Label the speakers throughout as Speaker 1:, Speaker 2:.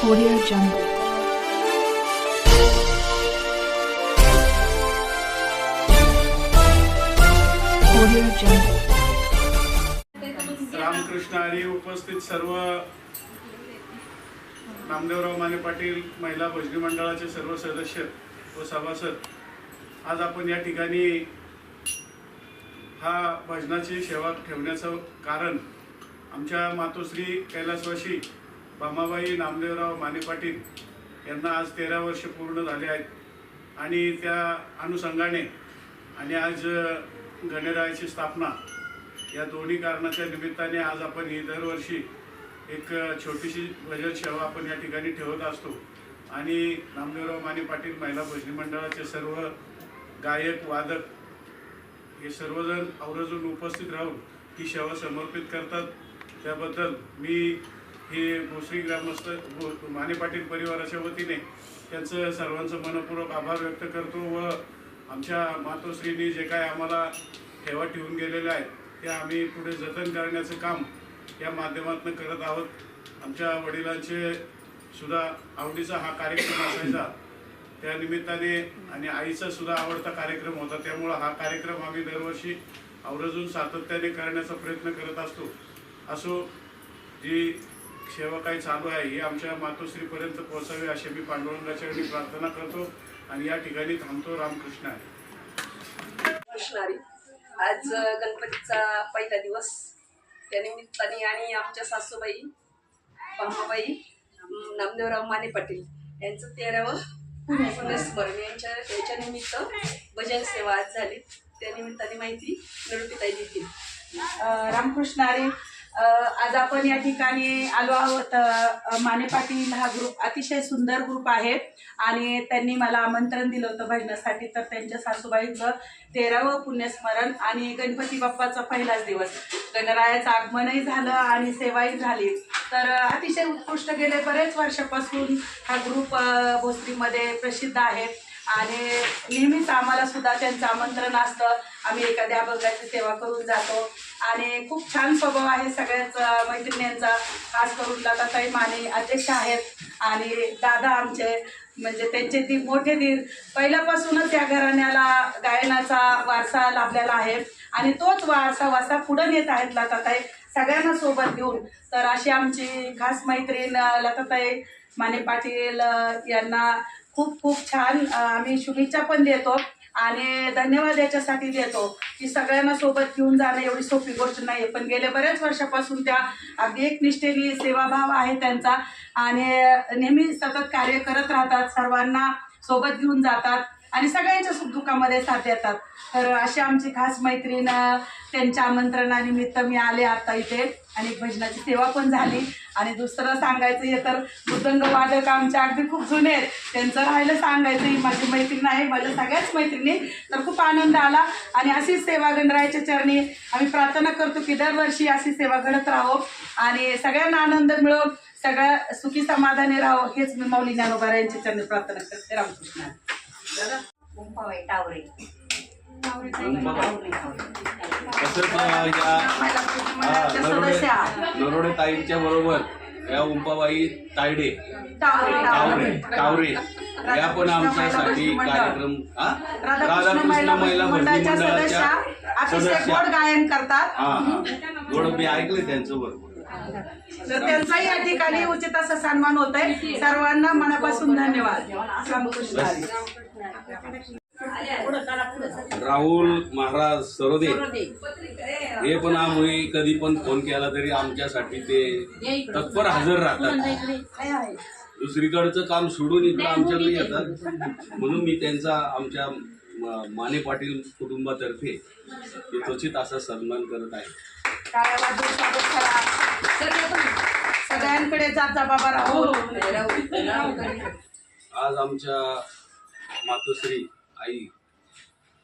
Speaker 1: Audio Jungle. Audio Jungle.
Speaker 2: Ramakrishna Hari उपस्थित सर्व नामदेवराव माने पाटील महिला भजनी मंडळाचे सर्व सदस्य व सभासद आज आपण या ठिकाणी हा भजनाची सेवा ठेवण्याचं कारण आमच्या मातोश्री कैलासवासी भामाबाई नामदेवराव माने पाटील यांना आज तेरा वर्ष पूर्ण झाले आहेत. आणि त्या अनुषंगाने आणि आज गणरायाची स्थापना या दोन्ही कारणाच्या निमित्ताने आज आपण ही दरवर्षी एक छोटीशी भजन सेवा आपण या ठिकाणी ठेवत असतो. आणि नामदेवराव माने पाटील महिला भजनी मंडळाचे सर्व गायक वादक हे सर्वजण आवर्जून उपस्थित राहून ही सेवा समर्पित करतात. त्याबद्दल मी हे भोसरी ग्रामस्थ भो- माने पाटील परिवाराच्या वतीने त्यांचं सर्वांचं मनपूर्वक आभार व्यक्त करतो व आमच्या मातोश्रींनी जे काय आम्हाला ठेवा ठेवून गेलेलं आहे ते आम्ही पुढे जतन करण्याचं काम या माध्यमातून करत आहोत. आमच्या वडिलांचे सुद्धा आवडीचा हा कार्यक्रम असायचा. त्या निमित्ताने आणि आईचा सुद्धा आवडता कार्यक्रम होता. त्यामुळं हा कार्यक्रम आम्ही दरवर्षी आवर्जून सातत्याने करण्याचा प्रयत्न करत असतो. असो जी सेवा काही चालू आहे ही आमच्या मातोश्रीपर्यंत पोहोचावी अशी मी पांडुरंगाच्या वेळी प्रार्थना करतो आणि या ठिकाणी थांबतो. रामकृष्ण आहे.
Speaker 3: कृष्णारी आज गणपतीचा पहिला दिवस. त्यानिमित्ताने आणि आमच्या सासूबाई पम्माबाई अम, नामदेवराव माने पाटील यांचं तेरावं पुण्यस्मरण. यांच्या याच्या निमित्त भजन सेवा आज झाली. त्या निमित्ताने माहिती निवृत्तीताई देतील
Speaker 4: रामकृष्ण अ, आज आपण या ठिकाणी आलो आहोत. माने पाटील हा ग्रुप अतिशय सुंदर ग्रुप आहे आणि त्यांनी मला आमंत्रण दिलं होतं भजनासाठी. तर त्यांच्या सासूबाईचं तेरावं पुण्यस्मरण आणि गणपती बाप्पाचा पहिलाच दिवस. गणरायाचं आगमनही झालं आणि सेवाही झाली. तर अतिशय उत्कृष्ट गेले बरेच वर्षापासून हा ग्रुप भोसरीमध्ये प्रसिद्ध आहे. आणि नेहमीच आम्हाला सुद्धा त्यांचं आमंत्रण असतं. आम्ही एखाद्या अभंगाची सेवा करून जातो. आणि खूप छान स्वभाव आहे सगळ्याच मैत्रिणींचा. खास करून लताताई माने अध्यक्ष आहेत. आणि दादा आमचे म्हणजे त्यांचे ती मोठे दीर पहिल्यापासूनच या घराण्याला गायनाचा वारसा लाभलेला आहे. आणि तोच वारसा वारसा पुढं नेत आहेत लताताई सगळ्यांना सोबत घेऊन. तर अशी आमची खास मैत्रीण लताताई माने पाटील यांना खूप खूप छान आम्ही शुभेच्छा पण देतो. आणि धन्यवाद याच्यासाठी देतो की सगळ्यांना सोबत घेऊन जाणं एवढी सोपी गोष्ट नाही पण गेल्या बऱ्याच वर्षापासून त्या अगदी एक निष्ठेने सेवाभाव आहे त्यांचा. आणि नेहमी सतत कार्य करत राहतात सर्वांना सोबत घेऊन जातात. आणि सगळ्यांच्या सुखदुःखामध्ये साथ देतात. तर अशी आमची खास मैत्रीण त्यांच्या आमंत्रणानिमित्त मी आले आता इथे. आणि भजनाची सेवा पण झाली. आणि दुसरं सांगायचं हे तर मृदंग वादक आमच्या अगदी खूप जुने आहेत. त्यांचं राहिलं सांगायचं ही माझी मैत्रीण आहे. माझ्या सगळ्याच मैत्रिणी तर खूप आनंद आला. आणि अशीच सेवा गणरायाच्या चरणी आम्ही प्रार्थना करतो की दरवर्षी अशी सेवा घडत राहो. आणि सगळ्यांना आनंद मिळो. सगळ्या सुखी समाधानी राहो. हेच मी माऊली ज्ञानोबा यांच्या चरणी प्रार्थना करते. रामकृष्ण.
Speaker 5: टावरे.
Speaker 6: तसंच या नरोडे ताईंच्या बरोबर या उंपाबाई तायडे.
Speaker 4: टावरे,
Speaker 6: टावरे
Speaker 4: टावरे.
Speaker 6: टावरे या पण आमच्यासाठी कार्यक्रम हा?
Speaker 4: राधाकृष्ण महिला भजनी मंडळाच्या सदस्या. अतिशय
Speaker 6: सदस्या.
Speaker 4: गोड गायन करतात.
Speaker 6: हा हा गोड मी ऐकले त्यांचं बरोबर.
Speaker 4: तर त्यांचाही या ठिकाणी उचित असा सन्मान होत आहे सर्वांना मनापासून धन्यवाद. रामकृष्ण हरी.
Speaker 6: राहुल महाराज सरोदे. हे पण आम्ही कधी पण फोन केला तरी आमच्यासाठी ते तत्पर हजर राहतात. दुसरीकडचं काम सोडून इकडं आमच्याकडे येतात. म्हणून मी त्यांचा आमच्या माने पाटील कुटुंबातर्फे यथोचित असा सन्मान करत आहे.
Speaker 4: सगळ्यांकडे जाता बाबा राहुल.
Speaker 6: आज आमच्या मातोश्री आई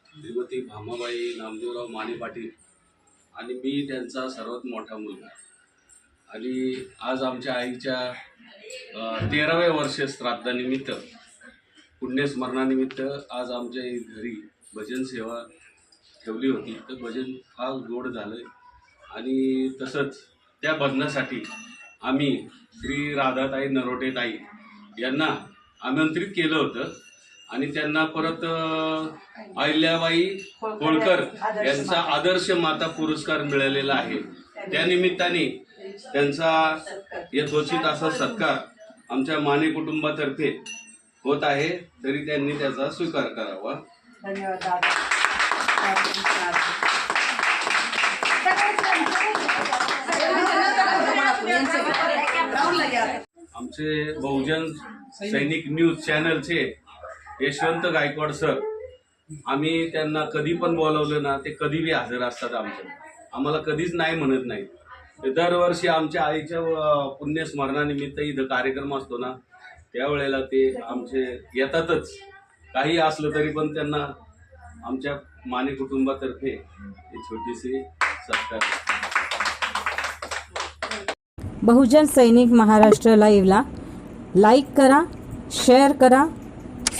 Speaker 6: श्रीमती भामाबाई नामदेवराव माने पाटील आणि मी त्यांचा सर्वात मोठा मुलगा. आणि आज आमच्या आईच्या तेराव्या वर्ष श्राद्धानिमित्त पुण्यस्मरणानिमित्त आज आमच्या घरी भजन सेवा ठेवली होती. तर भजन फार गोड झालं आणि तसंच त्या भजनासाठी आम्ही श्री राधाताई नरोटेताई यांना आमंत्रित केलं होतं. आणि त्यांना परत अहिल्याबाई होळकर यांचा आदर्श माता पुरस्कार मिळालेला आहे. त्या निमित्ताने त्यांचा यथोचित असा सत्कार आमच्या माने कुटुंबातर्फे होत आहे. तरी त्यांनी त्याचा स्वीकार करावा. आमचे बहुजन सैनिक न्यूज चॅनलचे यशवंत गायकवाड सर आम्ही त्यांना कधी पण बोलवलं ना ते कधी बी हजर असतात आमच्या आम्हाला कधीच नाही म्हणत नाही ते दरवर्षी आमच्या आईच्या पुण्यस्मरणानिमित्त इथं कार्यक्रम असतो ना त्यावेळेला ते आमचे येतातच. काही असलं तरी पण त्यांना आमच्या माने कुटुंबातर्फे एक छोटीशी सत्कार.
Speaker 7: बहुजन सैनिक महाराष्ट्र लाईव्हला लाईक करा शेअर करा